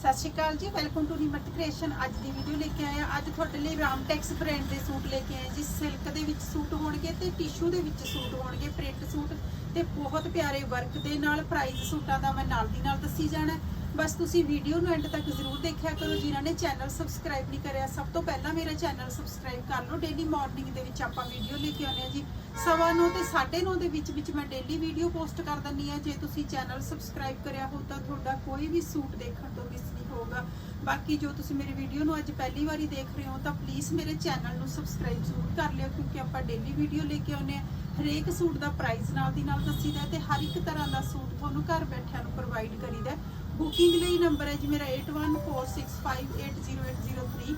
ਸਤਿ ਸ਼੍ਰੀ ਅਕਾਲ ਜੀ welcome to ਰੀਮਟ creation ਅੱਜ ਦੀ ਵੀਡੀਓ ਲੈ ਕੇ ਆਏ ਆ ਅੱਜ ਤੁਹਾਡੇ ਲਈ ਰਾਮਟੈਕਸ ਬ੍ਰਾਂਡ ਦੇ ਸੂਟ ਲੈ ਕੇ ਆਏ ਜੀ। ਸਿਲਕ ਦੇ ਵਿੱਚ ਸੂਟ ਹੋਣਗੇ ਤੇ ਟਿਸ਼ੂ ਦੇ ਵਿੱਚ ਸੂਟ ਹੋਣਗੇ ਪ੍ਰਿੰਟ ਸੂਟ। ਤੇ ਬਹੁਤ ਪਿਆਰੇ ਵਰਕ ਦੇ ਨਾਲ ਪ੍ਰਾਈਸ ਸੂਟਾਂ ਦਾ ਮੈਂ ਨਾਲ ਦੀ ਨਾਲ ਦੱਸੀ ਜਾਣਾ ਬਸ ਤੁਸੀਂ ਵੀਡੀਓ ਨੂੰ ਐਂਡ ਤੱਕ ਜ਼ਰੂਰ ਦੇਖਿਆ ਕਰੋ, ਜਿਨ੍ਹਾਂ ਨੇ ਚੈਨਲ ਸਬਸਕ੍ਰਾਈਬ ਨਹੀਂ ਕਰਿਆ, ਸਭ ਤੋਂ ਪਹਿਲਾਂ ਮੇਰਾ ਚੈਨਲ ਸਬਸਕ੍ਰਾਈਬ ਕਰ ਲਓ। ਡੇਲੀ ਮਾਰਨਿੰਗ ਦੇ ਵਿੱਚ ਆਪਾਂ ਵੀਡੀਓ ਲੈ ਕੇ ਆਉਂਦੇ ਆ ਜੀ। ਸਵਾ ਨੌ ਤੇ 9:30 ਦੇ ਵਿੱਚ ਵਿੱਚ ਮੈਂ ਡੇਲੀ ਵੀਡੀਓ ਪੋਸਟ ਕਰ ਦਿੰਦੀ ਆ ਜੇ ਤੁਸੀਂ ਚੈਨਲ ਸਬਸਕ੍ਰਾਈਬ ਕਰਿਆ ਹੋ ਤਾਂ ਤੁਹਾਡਾ ਕੋਈ ਵੀ ਸੂਟ ਦੇਖਣ ਤੋਂ ਮਿਸ ਨਹੀਂ ਹੋਊਗਾ। ਬਾਕੀ ਜੋ ਤੁਸੀਂ ਮੇਰੀ ਵੀਡੀਓ ਨੂੰ ਅੱਜ ਪਹਿਲੀ ਵਾਰੀ ਦੇਖ ਰਹੇ ਹੋ ਤਾਂ ਪਲੀਜ਼ ਮੇਰੇ ਚੈਨਲ ਨੂੰ ਸਬਸਕ੍ਰਾਈਬ ਜ਼ਰੂਰ ਕਰ ਲਿਓ, ਕਿਉਂਕਿ ਆਪਾਂ ਡੇਲੀ ਵੀਡੀਓ ਲੈ ਕੇ ਆਉਂਦੇ ਆ ਹਰੇਕ ਸੂਟ ਦਾ ਪ੍ਰਾਈਸ ਨਾਲ ਦੀ ਨਾਲ ਦੱਸੀਦਾ ਹੈ ਤੇ ਹਰ ਇੱਕ ਤਰ੍ਹਾਂ ਦਾ ਸੂਟ ਤੁਹਾਨੂੰ ਘਰ ਬੈਠਿਆਂ ਨੂੰ ਪ੍ਰੋਵਾਈਡ ਕਰੀਦਾ ਬੁਕਿੰਗ ਲਈ ਨੰਬਰ ਹੈ ਜੀ ਮੇਰਾ 8146580803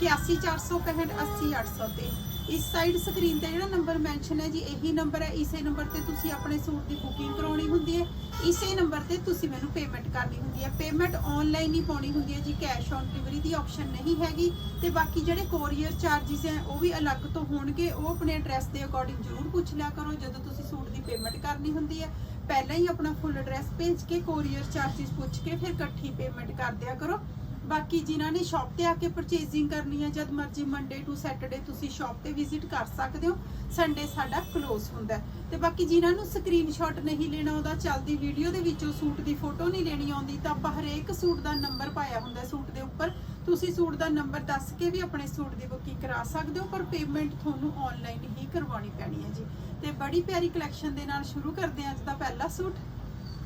8146580803 ਤੇ। ਇਸ ਸਾਈਡ ਸਕਰੀਨ ਤੇ ਜਿਹੜਾ ਨੰਬਰ ਮੈਂਸ਼ਨ ਹੈ ਜੀ, ਇਹੀ ਨੰਬਰ ਹੈ। ਇਸੇ ਨੰਬਰ ਤੇ ਤੁਸੀਂ ਆਪਣੇ ਸੂਟ ਦੀ ਬੁਕਿੰਗ ਕਰਾਉਣੀ ਹੁੰਦੀ ਹੈ। ਇਸੇ ਨੰਬਰ ਤੇ ਤੁਸੀਂ ਮੈਨੂੰ ਪੇਮੈਂਟ ਕਰਨੀ ਹੁੰਦੀ ਹੈ। ਪੇਮੈਂਟ ਆਨਲਾਈਨ ਹੀ ਪਾਉਣੀ ਹੁੰਦੀ ਹੈ ਜੀ ਕੈਸ਼ ਔਨ ਡਿਲੀਵਰੀ ਦੀ ਆਪਸ਼ਨ ਨਹੀਂ ਹੈਗੀ। ਤੇ ਬਾਕੀ ਜਿਹੜੇ ਕੋਰੀਅਰ ਚਾਰजेस ਹੈ, ਉਹ ਵੀ ਅਲੱਗ ਤੋਂ ਹੋਣਗੇ। ਉਹ ਆਪਣੇ ਐਡਰੈਸ ਦੇ ਅਕੋਰਡਿੰਗ ਜ਼ਰੂਰ ਪੁੱਛ ਲਿਆ ਕਰੋ, ਜਦੋਂ ਤੁਸੀਂ ਸੂਟ ਦੀ ਪੇਮੈਂਟ ਕਰਨੀ ਹੁੰਦੀ ਹੈ। ਪਹਿਲਾਂ ਹੀ ਆਪਣਾ ਫੁੱਲ ਐਡਰੈਸ ਭੇਜ ਕੇ ਕੋਰੀਅਰ ਚਾਰजेस ਪੁੱਛ ਕੇ ਫਿਰ ਇਕੱਠੀ ਪੇਮੈਂਟ ਕਰ ਦਿਆ ਕਰੋ ਬਾਕੀ ਜਿਨ੍ਹਾਂ ਨੇ ਸ਼ਾਪ ਤੇ ਆ ਕੇ ਪਰਚੇਜ਼ਿੰਗ ਕਰਨੀ ਹੈ, ਜਦ ਮਰਜ਼ੀ ਮੰਡੇ ਟੂ ਸੈਟਰਡੇ ਤੁਸੀਂ ਸ਼ਾਪ ਤੇ ਵਿਜ਼ਿਟ ਕਰ ਸਕਦੇ ਹੋ ਸੰਡੇ ਸਾਡਾ ਕਲੋਜ਼ ਹੁੰਦਾ ਹੈ। ਤੇ ਬਾਕੀ ਜਿਨ੍ਹਾਂ ਨੂੰ ਸਕਰੀਨਸ਼ਾਟ ਨਹੀਂ ਲੈਣਾ ਆਉਂਦਾ, ਚੱਲਦੀ ਵੀਡੀਓ ਦੇ ਵਿੱਚੋਂ ਸੂਟ ਦੀ ਫੋਟੋ ਨਹੀਂ ਲੈਣੀ ਆਉਂਦੀ, ਤਾਂ ਆਪਾਂ ਹਰੇਕ ਸੂਟ ਦਾ ਨੰਬਰ ਪਾਇਆ ਹੁੰਦਾ ਸੂਟ ਦੇ ਉੱਪਰ ਤੁਸੀਂ ਸੂਟ ਦਾ ਨੰਬਰ ਦੱਸ ਕੇ ਵੀ ਆਪਣੇ ਸੂਟ ਦੀ ਬੁਕਿੰਗ ਕਰਾ ਸਕਦੇ ਹੋ, ਪਰ ਪੇਮੈਂਟ ਤੁਹਾਨੂੰ ਆਨਲਾਈਨ ਹੀ ਕਰਵਾਉਣੀ ਪੈਣੀ ਹੈ ਜੀ। ਤੇ ਬੜੀ ਪਿਆਰੀ ਕਲੈਕਸ਼ਨ ਦੇ ਨਾਲ ਸ਼ੁਰੂ ਕਰਦੇ ਹਾਂ ਅੱਜ ਦਾ ਪਹਿਲਾ ਸੂਟ।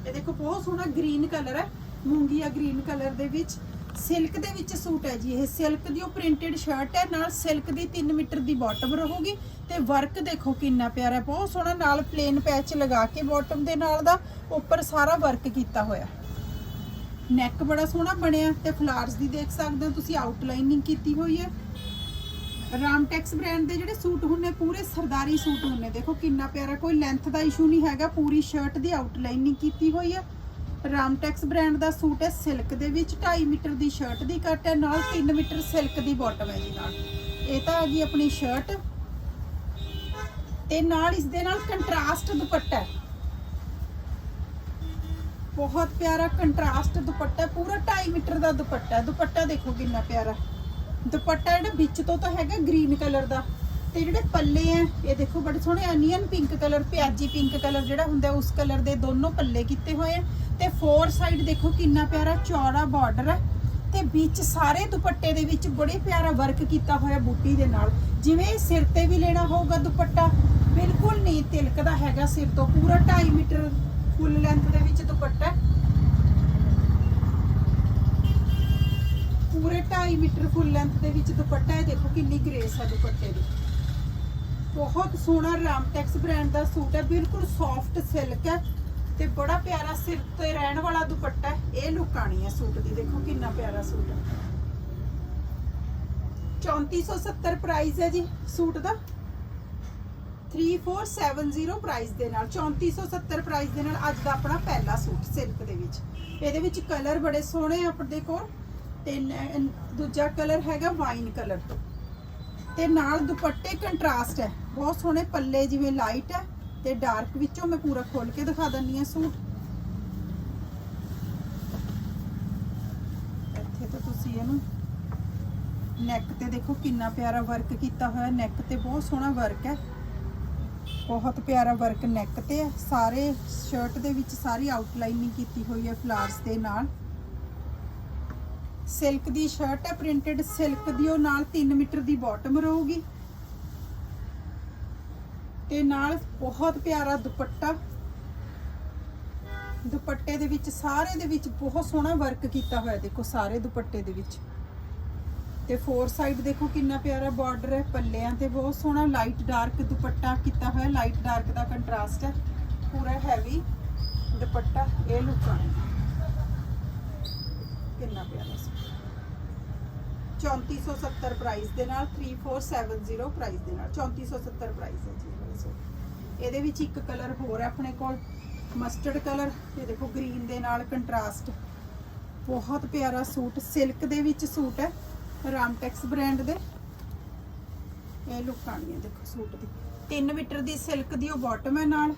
ਇਹ ਦੇਖੋ, ਬਹੁਤ ਸੋਹਣਾ ਗ੍ਰੀਨ ਕਲਰ ਹੈ। ਮੂੰਗੀਆ ਗ੍ਰੀਨ ਕਲਰ ਦੇ ਵਿੱਚ ਸਿਲਕ ਦੇ ਵਿੱਚ ਸੂਟ ਹੈ ਜੀ। ਇਹ ਸਿਲਕ ਦੀ ਉਹ ਪ੍ਰਿੰਟਡ ਸ਼ਰਟ ਹੈ। ਨਾਲ ਸਿਲਕ ਦੀ 3 ਮੀਟਰ ਦੀ ਬਾਟਮ ਰਹੂਗੀ। ਤੇ ਵਰਕ ਦੇਖੋ ਕਿੰਨਾ ਪਿਆਰਾ ਬਹੁਤ ਸੋਹਣਾ ਨਾਲ ਪਲੇਨ ਪੈਚ ਲਗਾ ਕੇ ਬਾਟਮ ਦੇ ਨਾਲ ਦਾ ਉੱਪਰ ਸਾਰਾ ਵਰਕ ਕੀਤਾ ਹੋਇਆ। ਨੈਕ ਬੜਾ ਸੋਹਣਾ ਬਣਿਆ ਤੇ ਫਲਾਰਸ ਦੀ ਦੇਖ ਸਕਦੇ ਹੋ ਤੁਸੀਂ ਆਊਟਲਾਈਨਿੰਗ ਕੀਤੀ ਹੋਈ ਹੈ। ਰਾਮਟੈਕਸ ਬ੍ਰਾਂਡ ਦੇ ਜਿਹੜੇ ਸੂਟ ਹੁੰਨੇ ਪੂਰੇ ਸਰਦਾਰੀ ਸੂਟ ਹੁੰਨੇ ਦੇਖੋ ਕਿੰਨਾ ਪਿਆਰਾ, ਕੋਈ ਲੈਂਥ ਦਾ ਇਸ਼ੂ ਨਹੀਂ ਹੈਗਾ, ਪੂਰੀ ਸ਼ਰਟ ਦੀ ਆਊਟਲਾਈਨਿੰਗ ਕੀਤੀ ਹੋਈ ਹੈ। ਰਾਮਟੈਕਸ ਬ੍ਰਾਂਡ ਦਾ ਸੂਟ ਹੈ ਸਿਲਕ ਦੇ ਵਿੱਚ 2.5 ਮੀਟਰ ਦੀ ਸ਼ਰਟ ਦੀ ਕੱਟ ਹੈ, ਨਾਲ 3 ਮੀਟਰ ਸਿਲਕ ਦੀ ਬਾਟਮ ਹੈ ਜੀ ਨਾਲ। ਇਹ ਤਾਂ ਆ ਗਈ ਆਪਣੀ ਸ਼ਰਟ ਤੇ ਨਾਲ ਇਸ ਦੇ ਨਾਲ ਕੰਟਰਾਸਟ ਦੁਪੱਟਾ ਹੈ। ਬਹੁਤ ਪਿਆਰਾ ਕੰਟਰਾਸਟ ਦੁਪੱਟਾ, ਪੂਰਾ 2.5 ਮੀਟਰ ਦਾ ਦੁਪੱਟਾ। ਦੁਪੱਟਾ ਦੇਖੋ ਕਿੰਨਾ ਪਿਆਰਾ। ਦੁਪੱਟਾ ਜਿਹੜਾ ਵਿੱਚ ਤੋਂ ਤਾਂ ਹੈਗਾ ਗ੍ਰੀਨ ਕਲਰ ਦਾ। ਤੇ ਜਿਹੜੇ ਪੱਲੇ ਆ ਇਹ ਦੇਖੋ ਬੜੇ ਸੋਹਣੇ ਅਨੀਅਨ ਪਿੰਕ ਕਲਰ, ਪਿਆਜੀ ਪਿੰਕ ਕਲਰ ਜਿਹੜਾ ਹੁੰਦਾ, ਉਸ ਕਲਰ ਦੇ ਦੋਨੋਂ ਪੱਲੇ ਕੀਤੇ ਹੋਏ ਆ ਤੇ ਫੋਰ ਸਾਈਡ ਦੇਖੋ ਕਿੰਨਾ ਪਿਆਰਾ ਚੌੜਾ ਬਾਰਡਰ ਹੈ ਤੇ ਵਿੱਚ ਸਾਰੇ ਦੁਪੱਟੇ ਦੇ ਵਿੱਚ ਬੜੇ ਪਿਆਰਾ ਵਰਕ ਕੀਤਾ ਹੋਇਆ ਬੂਟੀ ਦੇ ਨਾਲ। ਜਿਵੇਂ ਸਿਰ ਤੇ ਵੀ ਲੈਣਾ ਹੋਊਗਾ ਦੁਪੱਟਾ, ਬਿਲਕੁਲ ਨਹੀਂ ਤਿਲਕਦਾ ਹੈਗਾ ਸਿਰ ਤੋਂ। ਪੂਰਾ 2.5 ਮੀਟਰ ਫੁੱਲ ਲੈਂਥ ਦੇ ਵਿੱਚ ਦੁਪੱਟਾ ਪੂਰੇ 2.5 ਮੀਟਰ ਫੁੱਲ ਲੈਂਥ ਦੇ ਵਿੱਚ ਦੁਪੱਟਾ ਹੈ। ਦੇਖੋ ਕਿੰਨੀ ਗ੍ਰੇਸ ਹੈ ਦੁਪੱਟੇ ਦੀ। ਬਹੁਤ ਸੋਹਣਾ ਰਾਮਟੈਕਸ ਬ੍ਰਾਂਡ ਦਾ ਸੂਟ ਹੈ। ਬਿਲਕੁਲ ਸੌਫਟ ਸਿਲਕ ਹੈ ਤੇ ਬੜਾ ਪਿਆਰਾ ਸਿਰ ਤੇ ਰਹਿਣ ਵਾਲਾ ਦੁਪੱਟਾ ਹੈ। ਇਹ ਲੁੱਕ ਆਣੀ ਹੈ ਸੂਟ ਦੀ। ਦੇਖੋ ਕਿੰਨਾ ਪਿਆਰਾ ਸੂਟ ਹੈ। 3470 ਪ੍ਰਾਈਸ ਹੈ ਜੀ ਸੂਟ ਦਾ। 3470 ਪ੍ਰਾਈਸ ਦੇ ਨਾਲ 3470 ਪ੍ਰਾਈਸ ਦੇ ਨਾਲ ਅੱਜ ਦਾ ਆਪਣਾ ਪਹਿਲਾ ਸੂਟ ਸਿਲਕ ਦੇ ਵਿੱਚ। ਇਹਦੇ ਵਿੱਚ ਕਲਰ ਬੜੇ ਸੋਹਣੇ ਆ ਆਪਣੇ ਕੋਲ, ਤੇ ਦੂਜਾ ਕਲਰ ਹੈਗਾ ਵਾਈਨ ਕਲਰ ਤੇ ਨਾਲ ਦੁਪੱਟੇ ਕੰਟਰਾਸਟ ਹੈ, ਬਹੁਤ ਸੋਹਣੇ ਪੱਲੇ ਜਿਵੇਂ ਲਾਈਟ ਹੈ, ਤੇ ਡਾਰਕ ਵਿੱਚੋਂ ਮੈਂ ਪੂਰਾ ਖੋਲ ਕੇ ਦਿਖਾ ਦਿੰਨੀ ਆ ਸੂਟ। ਇੱਥੇ ਤਾਂ ਤੁਸੀਂ ਇਹਨੂੰ ਨੈਕ ਤੇ ਦੇਖੋ ਕਿੰਨਾ ਪਿਆਰਾ ਵਰਕ ਕੀਤਾ ਹੋਇਆ ਨੈਕ ਤੇ ਬਹੁਤ ਸੋਹਣਾ ਵਰਕ ਹੈ। ਬਹੁਤ ਪਿਆਰਾ ਵਰਕ ਨੈਕ ਤੇ ਹੈ। ਸਾਰੇ ਸ਼ਰਟ ਦੇ ਵਿੱਚ ਸਾਰੀ ਆਊਟਲਾਈਨਿੰਗ ਕੀਤੀ ਹੋਈ ਹੈ ਫਲਾਰਸ ਦੇ ਨਾਲ। ਸਿਲਕ ਦੀ ਸ਼ਰਟ ਹੈ ਪ੍ਰਿੰਟਡ ਸਿਲਕ ਦੀ, ਉਹ ਨਾਲ 3 ਮੀਟਰ ਦੀ ਬਾਟਮ ਰਹੂਗੀ। ਤੇ ਨਾਲ ਬਹੁਤ ਪਿਆਰਾ ਦੁਪੱਟਾ। ਦੁਪੱਟੇ ਦੇ ਵਿੱਚ, ਸਾਰੇ ਦੇ ਵਿੱਚ ਬਹੁਤ ਸੋਹਣਾ ਵਰਕ ਕੀਤਾ ਹੋਇਆ ਦੇਖੋ, ਸਾਰੇ ਦੁਪੱਟੇ ਦੇ ਵਿੱਚ। ਤੇ ਫੋਰ ਸਾਈਡ ਦੇਖੋ ਕਿੰਨਾ ਪਿਆਰਾ ਬਾਰਡਰ ਹੈ, ਪੱਲਿਆਂ ਤੇ ਬਹੁਤ ਸੋਹਣਾ ਲਾਈਟ ਡਾਰਕ ਦੁਪੱਟਾ ਕੀਤਾ ਹੋਇਆ ਲਾਈਟ ਡਾਰਕ ਦਾ ਕੰਟਰਾਸਟ ਹੈ, ਪੂਰਾ ਹੈਵੀ ਦੁਪੱਟਾ, ਇਹ ਲੁੱਕ ਆ। ਕਿੰਨਾ ਪਿਆਰਾ ਸੀ। 3470 ਪ੍ਰਾਈਸ ਦੇ ਨਾਲ 3470 ਪ੍ਰਾਈਸ ਦੇ ਨਾਲ 3470 ਪ੍ਰਾਈਸ ਹੈ ਜੀ ਸੂਟ। ਇਹਦੇ ਵਿੱਚ ਇੱਕ ਕਲਰ ਹੋਰ ਹੈ ਆਪਣੇ ਕੋਲ ਮਸਟਰਡ ਕਲਰ ਇਹ ਦੇਖੋ ਗ੍ਰੀਨ ਦੇ ਨਾਲ ਕੰਟਰਾਸਟ ਬਹੁਤ ਪਿਆਰਾ ਸੂਟ ਸਿਲਕ ਦੇ ਵਿੱਚ ਸੂਟ ਹੈ। ਰਾਮਟੈਕਸ ਬ੍ਰਾਂਡ ਦੇ। ਇਹ ਲੁੱਕ ਆਣੀ ਹੈ ਦੇਖੋ ਸੂਟ ਦੀ। 3 ਮੀਟਰ ਦੀ ਸਿਲਕ ਦੀ ਉਹ ਬਾਟਮ ਹੈ ਨਾਲ।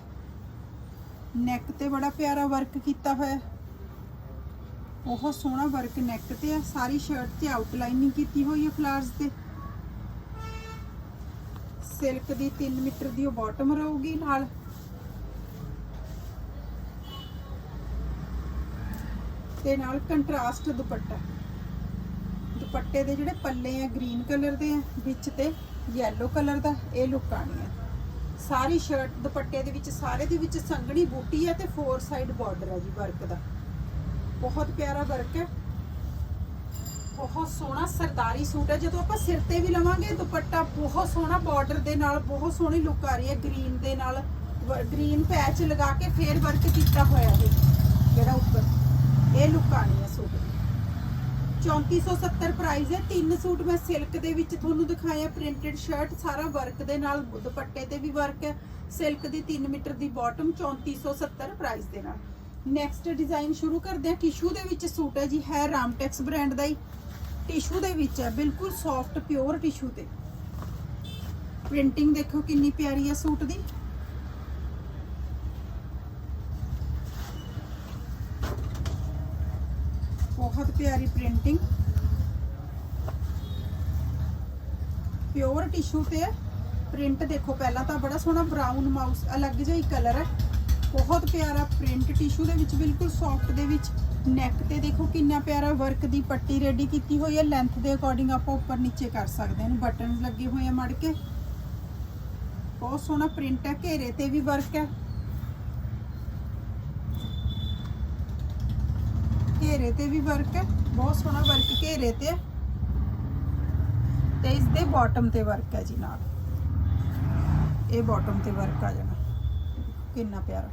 ਨੈਕ ਤੇ ਬੜਾ ਪਿਆਰਾ ਵਰਕ ਕੀਤਾ ਹੋਇਆ ਬਹੁਤ ਸੋਹਣਾ ਵਰਕ ਨੈਕ ਤੇ ਆ ਸਾਰੀ ਸ਼ਰਟ ਤੇ ਆਊਟਲਾਈਨਿੰਗ ਕੀਤੀ ਹੋਈ ਹੈ ਫਲਾਵਰਸ ਤੇ। ਸਿਲਕ ਦੀ 3 ਮੀਟਰ ਦੀ ਉਹ ਬਾਟਮ ਰਹੂਗੀ ਨਾਲ। ਤੇ ਨਾਲ ਕੰਟਰਾਸਟ ਦੁਪੱਟਾ। ਦੁਪੱਟੇ ਦੇ ਜਿਹੜੇ ਪੱਲੇ ਆ, ਗ੍ਰੀਨ ਕਲਰ ਦੇ ਆ, ਵਿੱਚ ਤੇ ਯੈਲੋ ਕਲਰ ਦਾ, ਇਹ ਲੁੱਕ ਆਣੀ ਹੈ ਸਾਰੀ ਸ਼ਰਟ ਦੁਪੱਟੇ ਦੇ ਵਿੱਚ, ਸਾਰੇ ਦੇ ਵਿੱਚ ਸੰਘਣੀ ਬੂਟੀ ਹੈ ਤੇ ਫੋਰ ਸਾਈਡ ਬਾਰਡਰ ਹੈ ਜੀ ਵਰਕ ਦਾ। ਬਹੁਤ ਪਿਆਰਾ ਵਰਕ ਹੈ ਬਹੁਤ ਸੋਹਣਾ ਸਰਦਾਰੀ ਸੂਟ ਹੈ ਜਦੋਂ ਆਪਾਂ ਸਿਰ ਤੇ ਵੀ ਲਵਾਂਗੇ, ਦੁਪੱਟਾ ਬਹੁਤ ਸੋਹਣਾ ਬਾਰਡਰ ਦੇ ਨਾਲ, ਬਹੁਤ ਸੋਹਣੀ ਲੁੱਕ ਆ ਰਹੀ ਹੈ ਗ੍ਰੀਨ ਦੇ ਨਾਲ। ਗ੍ਰੀਨ ਪੈਚ ਲਗਾ ਕੇ ਫੇਰ ਵਰਕ ਕੀਤਾ ਹੋਇਆ ਇਹ, ਜਿਹੜਾ ਉੱਪਰ। ਇਹ ਲੁੱਕ ਆਣੀ ਹੈ ਸੂਟ 3470 ਪ੍ਰਾਈਸ ਹੈ। ਤਿੰਨ ਸੂਟ ਮੈਂ ਸਿਲਕ ਦੇ ਵਿੱਚ ਤੁਹਾਨੂੰ ਦਿਖਾਇਆ ਪ੍ਰਿੰਟਡ ਸ਼ਰਟ ਸਾਰਾ ਵਰਕ ਦੇ ਨਾਲ, ਦੁਪੱਟੇ ਤੇ ਵੀ ਵਰਕ ਹੈ। ਸਿਲਕ ਦੀ 3 ਮੀਟਰ ਦੀ ਬਾਟਮ 3470 ਪ੍ਰਾਈਸ ਦੇ ਨਾਲ। ਨੈਕਸਟ ਡਿਜ਼ਾਈਨ ਸ਼ੁਰੂ ਕਰਦੇ ਹਾਂ। ਟਿਸ਼ੂ ਦੇ ਵਿੱਚ ਸੂਟ ਹੈ ਜੀ, ਹੈ ਰਾਮਟੈਕਸ ਬ੍ਰਾਂਡ ਦਾ ਹੀ। ਟਿਸ਼ੂ ਦੇ ਵਿੱਚ ਹੈ, ਬਿਲਕੁਲ ਸੌਫਟ ਪਿਓਰ ਟਿਸ਼ੂ ਤੇ। ਪ੍ਰਿੰਟਿੰਗ ਦੇਖੋ ਕਿੰਨੀ ਪਿਆਰੀ ਹੈ ਸੂਟ ਦੀ ਬਹੁਤ ਪਿਆਰੀ ਪ੍ਰਿੰਟਿੰਗ ਪਿਓਰ ਟਿਸ਼ੂ ਤੇ ਪ੍ਰਿੰਟ ਦੇਖੋ, ਪਹਿਲਾਂ ਤਾਂ ਬੜਾ ਸੋਹਣਾ ਬਰਾਊਨ ਮਾਊਸ ਅਲੱਗ ਜਿਹਾ ਹੀ ਕਲਰ ਹੈ। ਬਹੁਤ ਪਿਆਰਾ ਪ੍ਰਿੰਟ ਟਿਸ਼ੂ ਦੇ ਵਿੱਚ, ਬਿਲਕੁਲ ਸੌਫਟ ਦੇ ਵਿੱਚ। ਨੈਕ ਤੇ ਦੇਖੋ ਕਿੰਨਾ ਪਿਆਰਾ ਵਰਕ ਦੀ ਪੱਟੀ ਰੈਡੀ ਕੀਤੀ ਹੋਈ ਹੈ। ਲੈਂਥ ਦੇ ਅਕੋਰਡਿੰਗ ਆਪਾਂ ਉੱਪਰ ਨੀਚੇ ਕਰ ਸਕਦੇ ਹਾਂ। ਇਹਨੂੰ ਬਟਨ ਲੱਗੇ ਹੋਏ ਆ ਮੜ ਕੇ। ਬਹੁਤ ਸੋਹਣਾ ਪ੍ਰਿੰਟ ਹੈ। ਘੇਰੇ ਤੇ ਵੀ ਵਰਕ ਹੈ। ਘੇਰੇ ਤੇ ਵੀ ਵਰਕ ਹੈ, ਬਹੁਤ ਸੋਹਣਾ ਵਰਕ ਘੇਰੇ ਤੇ ਤੇ ਇਸ ਦੇ ਬਾਟਮ ਤੇ ਵਰਕ ਹੈ ਜੀ ਨਾਲ। ਇਹ ਬਾਟਮ ਤੇ ਵਰਕ ਆ ਜਾਣਾ। ਕਿੰਨਾ ਪਿਆਰਾ।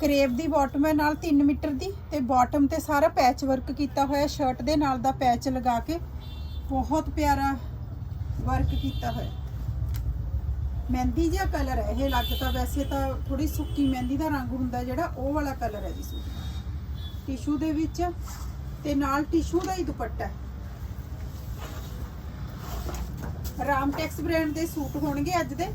ਕਰੇਵ ਦੀ ਬਾਟਮ ਹੈ ਨਾਲ 3 ਮੀਟਰ ਦੀ ਤੇ ਬਾਟਮ ਤੇ ਸਾਰਾ ਪੈਚ ਵਰਕ ਕੀਤਾ ਹੋਇਆ ਸ਼ਰਟ ਦੇ ਨਾਲ ਦਾ ਪੈਚ ਲਗਾ ਕੇ। ਬਹੁਤ ਪਿਆਰਾ ਵਰਕ ਕੀਤਾ ਹੋਇਆ ਮਹਿੰਦੀ ਜਿਹਾ ਕਲਰ ਹੈ, ਇਹ ਲੱਗ ਤਾਂ ਵੈਸੇ ਤਾਂ ਥੋੜੀ ਸੁੱਕੀ ਮਹਿੰਦੀ ਦਾ ਰੰਗ ਹੁੰਦਾ ਜਿਹੜਾ, ਉਹ ਵਾਲਾ ਕਲਰ ਹੈ ਜੀ ਸੂਟ। ਟਿਸ਼ੂ ਦੇ ਵਿੱਚ ਤੇ ਨਾਲ ਟਿਸ਼ੂ ਦਾ ਹੀ ਦੁਪੱਟਾ ਹੈ। ਰਾਮਟੈਕਸ ਬ੍ਰਾਂਡ ਦੇ ਸੂਟ ਹੋਣਗੇ ਅੱਜ ਦੇ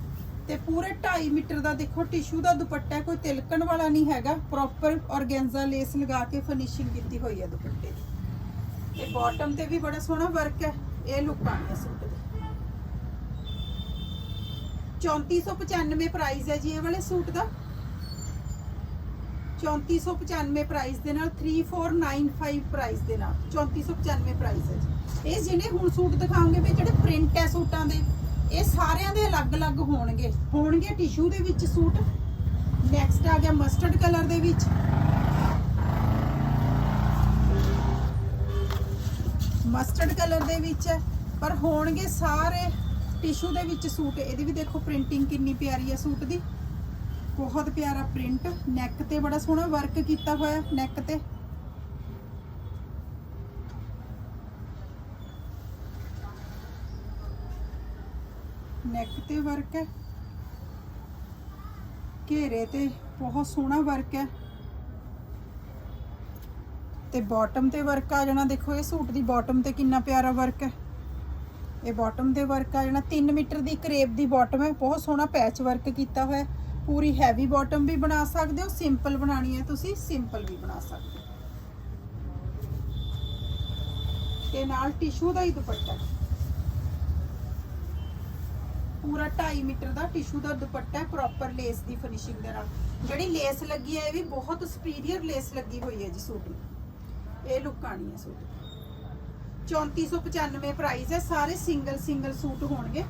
ਤੇ ਪੂਰੇ 2.5 ਮੀਟਰ ਦਾ ਦੇਖੋ, ਟਿਸ਼ੂ ਦਾ ਦੁਪੱਟਾ ਕੋਈ ਤਿਲਕਣ ਵਾਲਾ ਨਹੀਂ ਹੈਗਾ। ਪ੍ਰੋਪਰ ਔਰਗੈਂਜ਼ਾ ਲੇਸ ਲਗਾ ਕੇ ਫਿਨਿਸ਼ਿੰਗ ਕੀਤੀ ਹੋਈ ਹੈ ਦੁਪੱਟੇ ਦੀ। ਤੇ ਬਾਟਮ ਤੇ ਵੀ ਬੜਾ ਸੋਹਣਾ ਵਰਕ ਹੈ, ਇਹ ਲੁੱਕ ਆਣੀ ਸੂਟ ਦੀ। 3495 ਪ੍ਰਾਈਸ ਹੈ ਜੀ ਇਹ ਵਾਲੇ ਸੂਟ ਦਾ। 3495 ਪ੍ਰਾਈਸ ਦੇ ਨਾਲ 3495 ਪ੍ਰਾਈਸ ਦੇ ਨਾਲ 3495 ਪ੍ਰਾਈਸ ਹੈ ਜੀ। ਇਹ ਜਿਹੜੇ ਹੁਣ ਸੂਟ ਦਿਖਾਉਂਗੇ ਵੀ ਜਿਹੜੇ ਪ੍ਰਿੰਟ ਹੈ ਸੂਟਾਂ ਦੇ ਇਹ ਸਾਰਿਆਂ ਦੇ ਅਲੱਗ-ਅਲੱਗ ਹੋਣਗੇ। ਹੋਣਗੇ ਟਿਸ਼ੂ ਦੇ ਵਿੱਚ ਸੂਟ। ਨੈਕਸਟ ਆ ਗਿਆ ਮਸਟਰਡ ਕਲਰ ਦੇ ਵਿੱਚ। ਮਸਟਰਡ ਕਲਰ ਦੇ ਵਿੱਚ ਹੈ, ਪਰ ਹੋਣਗੇ ਸਾਰੇ ਟਿਸ਼ੂ ਦੇ ਵਿੱਚ ਸੂਟ। ਇਹਦੀ ਵੀ ਦੇਖੋ ਪ੍ਰਿੰਟਿੰਗ ਕਿੰਨੀ ਪਿਆਰੀ ਹੈ ਸੂਟ ਦੀ। ਬਹੁਤ ਪਿਆਰਾ ਪ੍ਰਿੰਟ ਨੈਕ ਤੇ ਬੜਾ ਸੋਹਣਾ ਵਰਕ ਕੀਤਾ ਹੋਇਆ ਨੈਕ ਤੇ। ਨੈਕ ਤੇ ਵਰਕ ਹੈ। ਘੇਰੇ ਤੇ ਬਹੁਤ ਸੋਹਣਾ ਵਰਕ ਹੈ। ਤੇ ਬਾਟਮ ਤੇ ਵਰਕ ਆ ਜਾਣਾ, ਦੇਖੋ ਇਹ ਸੂਟ ਦੀ ਬਾਟਮ ਤੇ ਕਿੰਨਾ ਪਿਆਰਾ ਵਰਕ ਹੈ। ਇਹ ਬਾਟਮ ਤੇ ਵਰਕ ਆ ਜਾਣਾ 3 ਮੀਟਰ ਦੀ ਕਰੇਪ ਦੀ ਬਾਟਮ ਹੈ, ਬਹੁਤ ਸੋਹਣਾ ਪੈਚ ਵਰਕ ਕੀਤਾ ਹੋਇਆ। ਪੂਰੀ ਹੈਵੀ ਬਾਟਮ ਵੀ ਬਣਾ ਸਕਦੇ ਹੋ ਸਿੰਪਲ ਬਣਾਣੀ ਹੈ ਤੁਸੀਂ ਸਿੰਪਲ ਵੀ ਬਣਾ ਸਕਦੇ ਹੋ। ਤੇ ਨਾਲ ਟਿਸ਼ੂ ਦਾ ਹੀ ਦੁਪੱਟਾ ਪੂਰਾ 2.5 ਮੀਟਰ ਦਾ ਟਿਸ਼ੂ ਦਾ ਦੁਪੱਟਾ ਹੈ ਪ੍ਰੋਪਰ ਲੇਸ ਦੀ ਫਿਨਿਸ਼ਿੰਗ ਦੇ ਨਾਲ। ਜਿਹੜੀ ਲੇਸ ਲੱਗੀ ਹੈ, ਇਹ ਵੀ ਬਹੁਤ ਸੁਪੀਰੀਅਰ ਲੇਸ ਲੱਗੀ ਹੋਈ ਹੈ ਜੀ ਸੂਟ ਨੂੰ ਇਹ ਲੁੱਕ ਆਣੀ ਹੈ ਸੂਟ ਦੀ। 3495 ਪ੍ਰਾਈਸ ਹੈ, ਸਾਰੇ ਸਿੰਗਲ ਸਿੰਗਲ ਸੂਟ ਹੋਣਗੇ।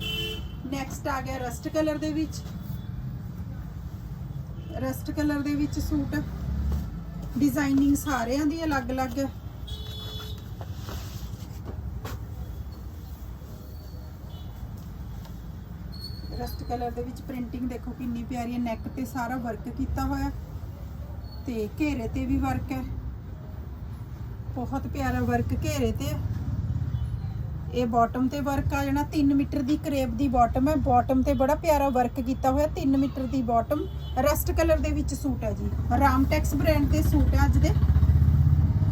ਨੈਕਸਟ ਆ ਗਿਆ ਰਸਟ ਕਲਰ ਦੇ ਵਿੱਚ। ਰਸਟ ਕਲਰ ਦੇ ਵਿੱਚ ਸੂਟ। ਡਿਜ਼ਾਈਨਿੰਗ ਸਾਰਿਆਂ ਦੀ ਅਲੱਗ-ਅਲੱਗ। ਹੈ ਰਸਟ ਕਲਰ ਦੇ ਵਿੱਚ ਪ੍ਰਿੰਟਿੰਗ ਦੇਖੋ ਕਿੰਨੀ ਪਿਆਰੀ ਹੈ। ਨੈਕ ਤੇ ਸਾਰਾ ਵਰਕ ਕੀਤਾ ਹੋਇਆ। ਤੇ ਘੇਰੇ ਤੇ ਵੀ ਵਰਕ ਹੈ। ਬਹੁਤ ਪਿਆਰਾ ਵਰਕ ਘੇਰੇ ਤੇ। ਹੈ ਇਹ ਬਾਟਮ ਤੇ ਵਰਕ ਆ ਜਾਣਾ। 3 ਮੀਟਰ ਦੀ ਕਰੇਪ ਦੀ ਬਾਟਮ ਹੈ। ਬਾਟਮ ਤੇ ਬੜਾ ਪਿਆਰਾ ਵਰਕ ਕੀਤਾ ਹੋਇਆ। 3 ਮੀਟਰ ਦੀ ਬਾਟਮ ਰਸਟ ਕਲਰ ਦੇ ਵਿੱਚ ਸੂਟ ਹੈ ਜੀ। ਰਾਮਟੈਕਸ ਬ੍ਰਾਂਡ ਦੇ ਸੂਟ ਹੈ ਅੱਜ ਦੇ।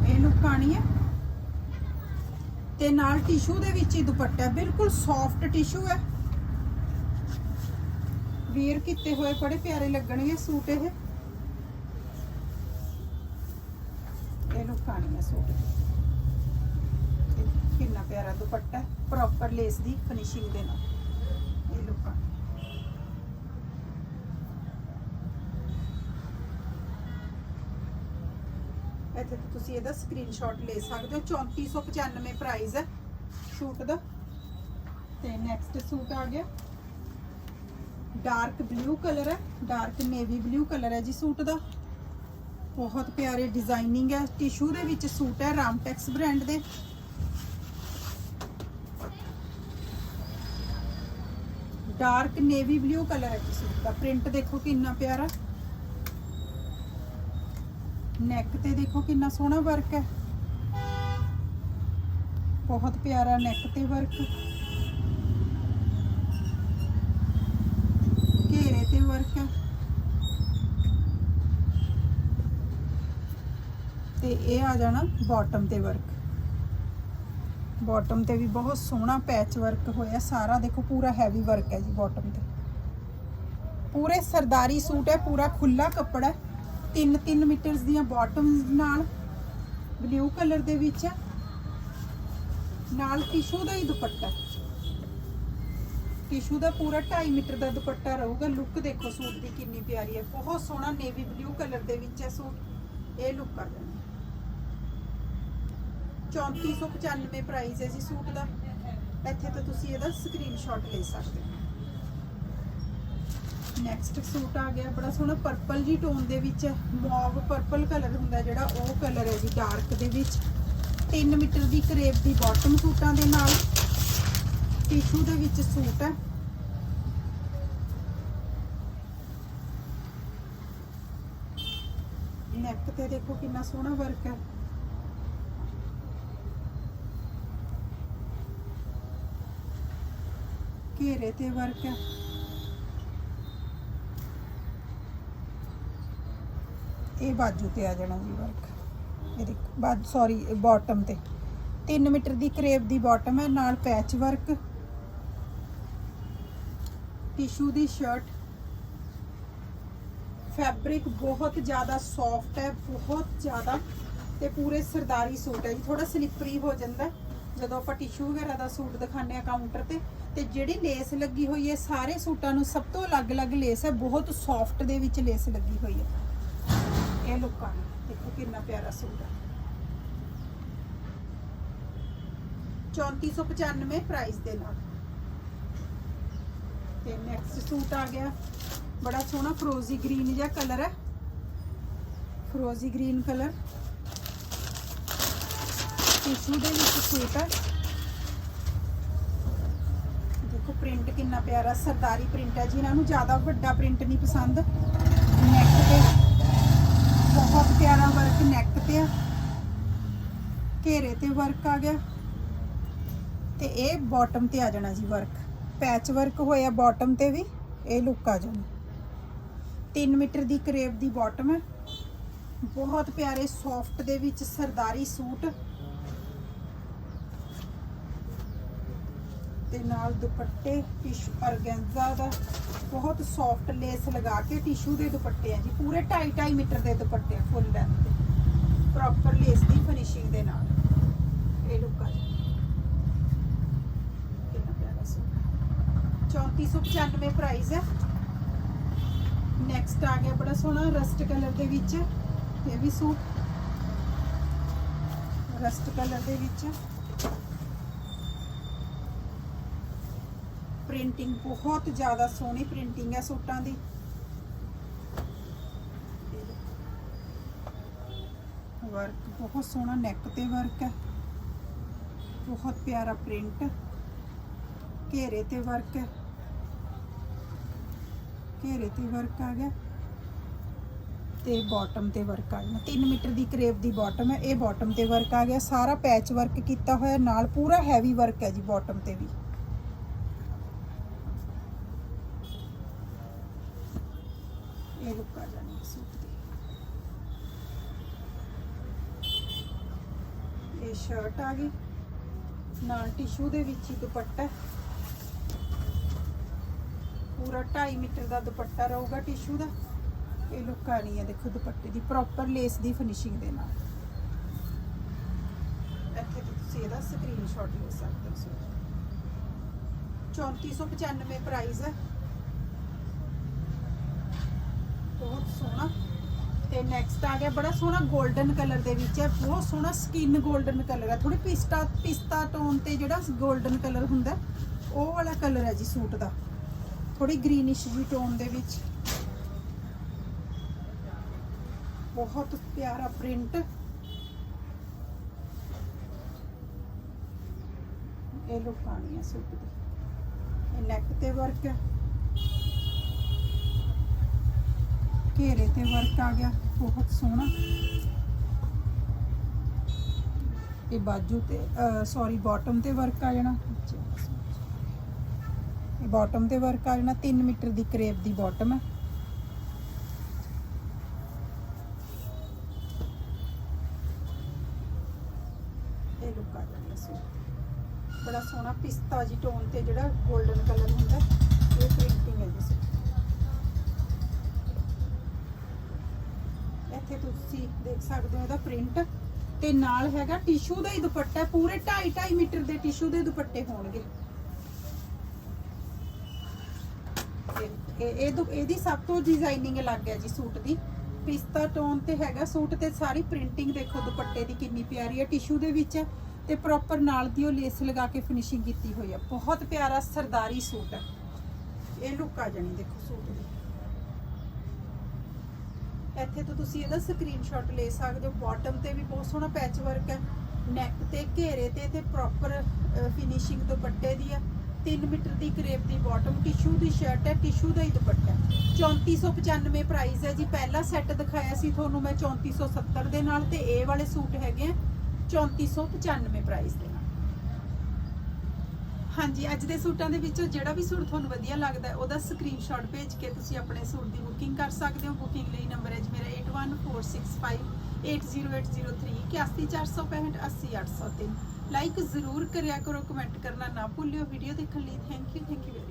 ਇਹ ਲੁੱਕ ਆਣੀ ਹੈ। ਤੇ ਨਾਲ ਟਿਸ਼ੂ ਦੇ ਵਿੱਚ ਹੀ ਦੁਪੱਟਾ ਬਿਲਕੁਲ ਸੌਫਟ ਟਿਸ਼ੂ ਹੈ। ਵੀਅਰ ਕੀਤੇ ਹੋਏ ਬੜੇ ਪਿਆਰੇ ਲੱਗਣਗੇ ਸੂਟ ਇਹ। ਇਹ ਲੁੱਕ ਆਣੀ ਹੈ ਸੂਟ ਕਿੰਨਾ ਪਿਆਰਾ ਦੁਪੱਟਾ ਪ੍ਰੋਪਰ ਲੇਸ ਦੀ ਫਿਨਿਸ਼ਿੰਗ ਦੇ ਨਾਲ। ਇਹ ਲੁੱਕ ਆ ਇੱਥੇ ਤੁਸੀਂ ਇਹਦਾ ਸਕਰੀਨਸ਼ਾਟ ਲੈ ਸਕਦੇ ਹੋ। 3495 ਪ੍ਰਾਈਸ ਹੈ ਸੂਟ ਦਾ। ਤੇ ਨੈਕਸਟ ਸੂਟ ਆ ਗਿਆ। ਡਾਰਕ ਬਲੂ ਕਲਰ ਹੈ। ਡਾਰਕ ਨੇਵੀ ਬਲੂ ਕਲਰ ਹੈ ਜੀ ਸੂਟ ਦਾ। ਬਹੁਤ ਪਿਆਰੇ ਡਿਜ਼ਾਈਨਿੰਗ ਹੈ। ਟਿਸ਼ੂ ਦੇ ਵਿੱਚ ਸੂਟ ਹੈ ਰਾਮਟੈਕਸ ਬ੍ਰਾਂਡ ਦੇ। ਡਾਰਕ ਨੇਵੀ ਬਲੂ ਕਲਰ ਹੈ ਜੀ ਸੂਟ ਦਾ। ਪ੍ਰਿੰਟ ਦੇਖੋ ਕਿੰਨਾ ਪਿਆਰਾ। ਨੈਕ ਤੇ ਦੇਖੋ ਕਿੰਨਾ ਸੋਹਣਾ ਵਰਕ ਹੈ। ਬਹੁਤ ਪਿਆਰਾ ਨੈਕ ਤੇ ਵਰਕ। ਘੇਰੇ ਤੇ ਵਰਕ ਹੈ। ਤੇ ਇਹ ਆ ਜਾਣਾ ਬਾਟਮ ਤੇ ਵਰਕ। ਬਾਟਮ ਤੇ ਵੀ ਬਹੁਤ ਸੋਹਣਾ ਪੈਚ ਵਰਕ ਹੋਇਆ। ਸਾਰਾ ਦੇਖੋ, ਪੂਰਾ ਹੈਵੀ ਵਰਕ ਹੈ ਜੀ ਬਾਟਮ ਤੇ। ਪੂਰੇ ਸਰਦਾਰੀ ਸੂਟ ਹੈ, ਪੂਰਾ ਖੁੱਲਾ ਕੱਪੜਾ ਹੈ। 3-3 ਮੀਟਰਸ ਦੀਆਂ ਬਾਟਮਸ ਨਾਲ ਬਲੂ ਕਲਰ ਦੇ ਵਿੱਚ ਹੈ। ਨਾਲ ਟਿਸ਼ੂ ਦਾ ਹੀ ਦੁਪੱਟਾ ਟਿਸ਼ੂ ਦਾ ਪੂਰਾ 2.5 ਮੀਟਰ ਦਾ ਦੁਪੱਟਾ ਰਹੂਗਾ। ਲੁੱਕ ਦੇਖੋ ਸੂਟ ਦੀ ਕਿੰਨੀ ਪਿਆਰੀ ਹੈ। ਬਹੁਤ ਸੋਹਣਾ ਨੇਵੀ ਬਲੂ ਕਲਰ ਦੇ ਵਿੱਚ ਹੈ ਸੂਟ। ਇਹ ਲੁੱਕ ਆ ਜਾਣੀ। 3495 ਪ੍ਰਾਈਸ ਹੈ ਜੀ ਸੂਟ ਦਾ। ਇੱਥੇ ਤੋਂ ਤੁਸੀਂ ਇਹਦਾ ਸਕਰੀਨਸ਼ਾਟ ਲੈ ਸਕਦੇ ਹੋ। ਨੈਕਸਟ ਸੂਟ ਆ ਗਿਆ, ਬੜਾ ਸੋਹਣਾ ਪਰਪਲ ਜੀ ਟੋਨ ਦੇ ਵਿੱਚ ਮੌਵ ਪਰਪਲ ਕਲਰ ਹੁੰਦਾ ਜਿਹੜਾ, ਉਹ ਕਲਰ ਹੈ ਜੀ ਡਾਰਕ ਦੇ ਵਿੱਚ। 3 ਮੀਟਰ ਦੀ ਕਰੇਪ ਦੀ ਬਾਟਮ ਸੂਟਾਂ ਦੇ ਨਾਲ। ਟਿਸ਼ੂ ਦੇ ਵਿੱਚ ਸੂਟ ਹੈ। ਨੈਕ ਤੇ ਦੇਖੋ ਕਿੰਨਾ ਸੋਹਣਾ ਵਰਕ ਹੈ। ਘੇਰੇ ਤੇ ਵਰਕ ਹੈ ਇਹ ਬਾਜੂ ਤੇ ਆ ਜਾਣਾ ਜੀ ਵਰਕ। ਇਹ ਦੇਖੋ, ਬਾਜ ਸੌਰੀ ਬਾਟਮ ਤੇ। 3 ਮੀਟਰ ਦੀ ਕਰੇਪ ਦੀ ਬਾਟਮ ਹੈ ਨਾਲ ਪੈਚ ਵਰਕ ਟਿਸ਼ੂ ਦੀ ਸ਼ਰਟ ਫੈਬਰਿਕ ਬਹੁਤ ਜ਼ਿਆਦਾ ਸੌਫਟ ਹੈ, ਬਹੁਤ ਜ਼ਿਆਦਾ। ਤੇ ਪੂਰੇ ਸਰਦਾਰੀ ਸੂਟ ਹੈ ਜੀ। ਥੋੜਾ ਸਲਿਪਰੀ ਹੋ ਜਾਂਦਾ ਜਦੋਂ ਆਪਾਂ ਟਿਸ਼ੂ ਵਗੈਰਾ ਦਾ ਸੂਟ ਦਿਖਾਉਂਦੇ ਆ ਕਾਊਂਟਰ ਤੇ ਤੇ ਜਿਹੜੀ ਲੇਸ ਲੱਗੀ ਹੋਈ ਹੈ, ਸਾਰੇ ਸੂਟਾਂ ਨੂੰ ਸਭ ਤੋਂ ਅਲੱਗ-ਅਲੱਗ ਲੇਸ ਹੈ, ਬਹੁਤ ਸੌਫਟ ਦੇ ਵਿੱਚ ਲੇਸ ਲੱਗੀ ਹੋਈ ਹੈ। ਇਹ ਲੁੱਕਾਂ ਦੇਖੋ ਕਿੰਨਾ ਪਿਆਰਾ ਸੂਟ ਹੈ। 3495 ਪ੍ਰਾਈਸ ਦੇ ਨਾਲ। ਤੇ ਨੈਕਸਟ ਸੂਟ ਆ ਗਿਆ। ਬੜਾ ਸੋਹਣਾ ਫਰੋਜ਼ੀ ਗ੍ਰੀਨ ਜਿਹਾ ਕਲਰ ਹੈ। ਫਰੋਜ਼ੀ ਗ੍ਰੀਨ ਕਲਰ ਟਿਸ਼ੂ ਦੇ ਵਿੱਚ ਸੂਟ ਹੈ ਦੇਖੋ ਪ੍ਰਿੰਟ ਕਿੰਨਾ ਪਿਆਰਾ ਸਰਦਾਰੀ ਪ੍ਰਿੰਟ ਹੈ, ਜਿਨ੍ਹਾਂ ਨੂੰ ਜ਼ਿਆਦਾ ਵੱਡਾ ਪ੍ਰਿੰਟ ਨਹੀਂ ਪਸੰਦ। ਨੈਕ ਤੇ ਬਹੁਤ ਪਿਆਰਾ ਵਰਕ ਨੈਕ ਤੇ ਆ। ਘੇਰੇ ਤੇ ਵਰਕ ਆ ਗਿਆ। ਤੇ ਇਹ ਬਾਟਮ ਤੇ ਆ ਜਾਣਾ ਜੀ ਵਰਕ ਪੈਚ ਵਰਕ ਹੋਇਆ ਬਾਟਮ ਤੇ ਵੀ, ਇਹ ਲੁੱਕ ਆ ਜਾਣੀ। 3 ਮੀਟਰ ਦੀ ਕਰੇਬ ਦੀ ਬਾਟਮ ਹੈ। ਬਹੁਤ ਪਿਆਰੇ ਸੌਫਟ ਦੇ ਵਿੱਚ ਸਰਦਾਰੀ ਸੂਟ। ਤੇ ਨਾਲ ਦੁਪੱਟੇ ਟਿਸ਼ੂ ਅਰਗੈਂਜ਼ਾ ਦਾ ਬਹੁਤ ਸੌਫਟ ਲੇਸ ਲਗਾ ਕੇ ਟਿਸ਼ੂ ਦੇ ਦੁਪੱਟੇ ਆ ਜੀ। ਪੂਰੇ 2.5 2.5 ਮੀਟਰ ਦੇ ਦੁਪੱਟੇ ਆ ਫੁੱਲ ਲੈਂਥ ਦੇ। ਪ੍ਰੋਪਰ ਲੇਸ ਦੀ ਫਿਨਿਸ਼ਿੰਗ ਦੇ ਨਾਲ। ਇਹ ਲੁੱਕ ਆ ਜੀ। ਕਿੰਨਾ ਪਿਆਰਾ ਸੂਟ 3495 ਪ੍ਰਾਈਸ ਹੈ ਨੈਕਸਟ ਆ। ਗਿਆ ਬੜਾ ਸੋਹਣਾ ਰਸਟ ਕਲਰ ਦੇ ਵਿੱਚ। ਇਹ ਵੀ ਸੂਟ। ਰਸਟ ਕਲਰ ਦੇ ਵਿੱਚ। ਪ੍ਰਿੰਟਿੰਗ ਬਹੁਤ ਜ਼ਿਆਦਾ ਸੋਹਣੀ ਪ੍ਰਿੰਟਿੰਗ ਹੈ ਸੂਟਾਂ ਦੀ। ਵਰਕ ਬਹੁਤ ਸੋਹਣਾ ਨੈਕ ਤੇ ਵਰਕ ਹੈ ਬਹੁਤ ਪਿਆਰਾ ਪ੍ਰਿੰਟ ਘੇਰੇ ਤੇ ਵਰਕ ਹੈ ਘੇਰੇ ਤੇ ਵਰਕ ਆ ਗਿਆ ਤੇ ਬਾਟਮ ਤੇ ਵਰਕ ਆ ਗਿਆ। 3 ਮੀਟਰ ਦੀ ਕਰੇਪ ਦੀ ਬਾਟਮ ਹੈ ਇਹ ਬਾਟਮ ਤੇ ਵਰਕ ਆ ਗਿਆ। ਸਾਰਾ ਪੈਚ ਵਰਕ ਕੀਤਾ ਹੋਇਆ, ਨਾਲ ਪੂਰਾ ਹੈਵੀ ਵਰਕ ਹੈ ਜੀ ਬਾਟਮ ਤੇ ਵੀ। ਇਹ ਲੁੱਕ ਆ ਜਾਣੀ ਹੈ ਸੂਟ ਦੀ। ਇਹ ਸ਼ਰਟ ਆ ਗਈ। ਨਾਲ ਟਿਸ਼ੂ ਦੇ ਵਿੱਚ ਹੀ ਦੁਪੱਟਾ। ਹੈ। ਪੂਰਾ 2.5 ਮੀਟਰ ਦਾ ਦੁਪੱਟਾ ਰਹੂਗਾ ਟਿਸ਼ੂ ਦਾ। ਇਹ ਲੁੱਕ ਆਣੀ ਹੈ ਦੇਖੋ ਦੁਪੱਟੇ ਦੀ ਪ੍ਰੋਪਰ ਲੇਸ ਦੀ ਫਿਨਿਸ਼ਿੰਗ ਦੇ ਨਾਲ। ਇੱਥੇ ਇਹਦਾ ਸਕਰੀਨ ਸਕਰੀਨਸ਼ਾਟ ਲੈ ਸਕਦੇ ਹੋ ਤੁਸੀਂ 3495 ਪ੍ਰਾਈਸ ਹੈ। ਬਹੁਤ ਸੋਹਣਾ। ਤੇ ਨੈਕਸਟ ਆ ਗਿਆ, ਬੜਾ ਸੋਹਣਾ 골ਡਨ ਕਲਰ ਦੇ ਵਿੱਚ ਹੈ। ਬਹੁਤ ਸੋਹਣਾ ਸਕਿਨ 골ਡਨ ਕਲਰ ਹੈ। ਥੋੜੀ ਪਿਸਤਾ ਪਿਸਤਾ ਟੋਨ ਤੇ ਜਿਹੜਾ 골ਡਨ ਕਲਰ ਹੁੰਦਾ ਉਹ ਵਾਲਾ ਕਲਰ ਹੈ ਜੀ ਸੂਟ ਦਾ। ਥੋੜੀ ਗ੍ਰੀਨਿਸ਼ ਜੀ ਟੋਨ ਦੇ ਵਿੱਚ। ਬਹੁਤ ਪਿਆਰਾ ਪ੍ਰਿੰਟ ਇਹ ਲੁਕਾਣੀ ਹੈ ਸੂਟ ਦੀ। ਇਹ ਨੈਕ ਤੇ ਵਰਕ ਹੈ। ਘੇਰੇ ਤੇ ਵਰਕ ਆ ਗਿਆ, ਬਹੁਤ ਸੋਹਣਾ। ਇਹ ਬਾਜੂ ਤੇ ਸੌਰੀ ਬਾਟਮ ਤੇ ਵਰਕ ਆ ਜਾਣਾ। ਇਹ ਬਾਟਮ ਤੇ ਵਰਕ ਆ ਜਾਣਾ 3 ਮੀਟਰ ਦੀ ਕਰੇਪ ਦੀ ਬਾਟਮ ਹੈ ਇਹ ਲੁੱਕ ਆ ਜਾਣੀ ਸੂਟ। ਬੜਾ ਸੋਹਣਾ, ਪਿਸਤਾ ਜੀ ਟੋਨ ਤੇ ਜਿਹੜਾ 골ਡਨ ਕਲਰ ਹੁੰਦਾ ਇਹ ਪ੍ਰਿੰਟਿੰਗ ਹੈ ਜੀ ਸੂਟ ਇੱਥੇ ਤੁਸੀਂ ਦੇਖ ਸਕਦੇ ਹੋ ਇਹਦਾ ਪ੍ਰਿੰਟ ਤੇ ਨਾਲ ਹੈਗਾ ਟਿਸ਼ੂ ਦਾ ਹੀ ਦੁਪੱਟਾ, ਪੂਰੇ 2.5 2.5 ਮੀਟਰ ਦੇ ਟਿਸ਼ੂ ਦੇ ਦੁਪੱਟੇ ਹੋਣਗੇ। ਇਹ ਇਹਦੀ ਸਭ ਤੋਂ ਡਿਜ਼ਾਈਨਿੰਗ ਅਲੱਗ ਹੈ ਜੀ ਸੂਟ ਦੀ। ਪਿਸਤਾ ਟੋਨ ਤੇ ਹੈਗਾ ਸੂਟ ਤੇ ਸਾਰੀ ਪ੍ਰਿੰਟਿੰਗ ਦੇਖੋ ਦੁਪੱਟੇ ਦੀ ਕਿੰਨੀ ਪਿਆਰੀ ਹੈ ਟਿਸ਼ੂ ਦੇ ਵਿੱਚ ਹੈ ਤੇ ਪ੍ਰੋਪਰ ਨਾਲ ਦੀ ਉਹ ਲੇਸ ਲਗਾ ਕੇ ਫਿਨਿਸ਼ਿੰਗ ਕੀਤੀ ਹੋਈ ਹੈ। ਬਹੁਤ ਪਿਆਰਾ ਸਰਦਾਰੀ ਸੂਟ ਹੈ। ਇਹ ਲੁੱਕ ਆ ਜਾਣੀ ਦੇਖੋ ਸੂਟ ਇੱਥੇ ਤੋਂ ਤੁਸੀਂ ਇਹਦਾ ਸਕਰੀਨਸ਼ਾਟ ਲੈ ਸਕਦੇ ਹੋ। ਬਾਟਮ ਤੇ ਵੀ ਬਹੁਤ ਸੋਹਣਾ ਪੈਚ ਵਰਕ ਹੈ। ਨੈਕ ਤੇ ਘੇਰੇ ਤੇ ਤੇ ਪ੍ਰੋਪਰ ਫਿਨਿਸ਼ਿੰਗ ਦੁਪੱਟੇ ਦੀ ਹੈ। 3 ਮੀਟਰ ਦੀ ਕਰੇਪ ਦੀ ਬਾਟਮ ਟਿਸ਼ੂ ਦੀ ਸ਼ਰਟ ਹੈ ਟਿਸ਼ੂ ਦਾ ਹੀ ਦੁਪੱਟਾ ਹੈ। 3495 ਪ੍ਰਾਈਸ ਹੈ ਜੀ। ਪਹਿਲਾ ਸੈੱਟ ਦਿਖਾਇਆ ਸੀ ਤੁਹਾਨੂੰ ਮੈਂ 3470 ਦੇ ਨਾਲ ਤੇ ਇਹ ਵਾਲੇ ਸੂਟ ਹੈਗੇ ਆ 3495 ਪ੍ਰਾਈਸ ਦੇ। ਹਾਂਜੀ, ਅੱਜ ਦੇ ਸੂਟਾਂ ਦੇ ਵਿੱਚੋਂ ਜਿਹੜਾ ਵੀ ਸੂਟ ਤੁਹਾਨੂੰ ਵਧੀਆ ਲੱਗਦਾ ਉਹਦਾ ਸਕਰੀਨਸ਼ਾਟ ਭੇਜ ਕੇ ਤੁਸੀਂ ਆਪਣੇ ਸੂਟ ਦੀ ਬੁਕਿੰਗ ਕਰ ਸਕਦੇ ਹੋ। ਬੁਕਿੰਗ ਲਈ ਨੰਬਰ ਹੈ ਜੀ ਮੇਰਾ 8146580803 81465 80803 ਲਾਈਕ ਜ਼ਰੂਰ ਕਰਿਆ ਕਰੋ ਕਮੈਂਟ ਕਰਨਾ ਨਾ ਭੁੱਲਿਓ। ਵੀਡੀਓ ਦੇਖਣ ਲਈ thank you thank you very